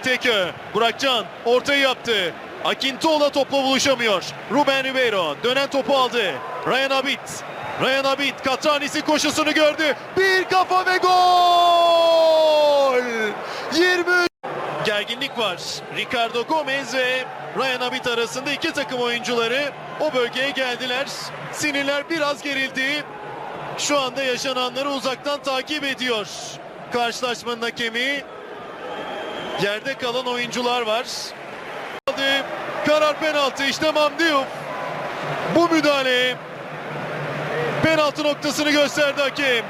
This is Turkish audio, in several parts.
Teke, Burakcan ortayı yaptı. Akintola topla buluşamıyor. Ruben Ribeiro dönen topu aldı. Ryan Abit. Ryan Abit Katranisi koşusunu gördü. Bir kafa ve gol! 23 Gerginlik var. Ricardo Gomez ve Ryan Abit arasında iki takım oyuncuları o bölgeye geldiler. Sinirler biraz gerildi. Şu anda yaşananları uzaktan takip ediyor. Karşılaşmanın hakemi Yerde kalan oyuncular var. Aldı. Karar penaltı işte Mamdiyuf. Bu müdahale penaltı noktasını gösterdi hakem.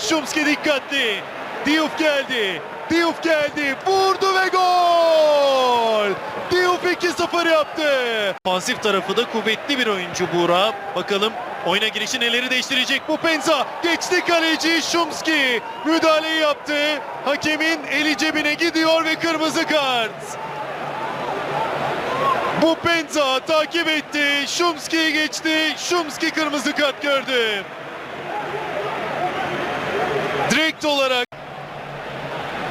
Şumski dikkatli. Diouf geldi. Diouf geldi. Vurdu ve. 2-0 yaptı. Pasif tarafı da kuvvetli bir oyuncu Buğra. Bakalım oyuna girişi neleri değiştirecek bu Penza. Geçti kaleci Şumski. Müdahaleyi yaptı. Hakemin eli cebine gidiyor ve kırmızı kart. Bu Penza takip etti. Şumski'yi geçti. Şumski kırmızı kart gördü. Direkt olarak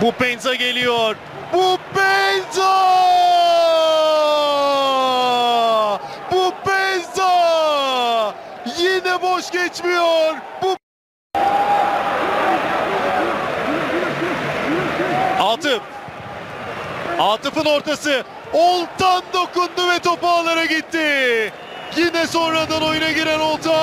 bu Penza geliyor. Bu Penza! Bu Penza! Yine boş geçmiyor. Bu Atıf. Atıf'ın ortası. Oltan dokundu ve topu ağlara gitti. Yine sonradan oyuna giren Oltan.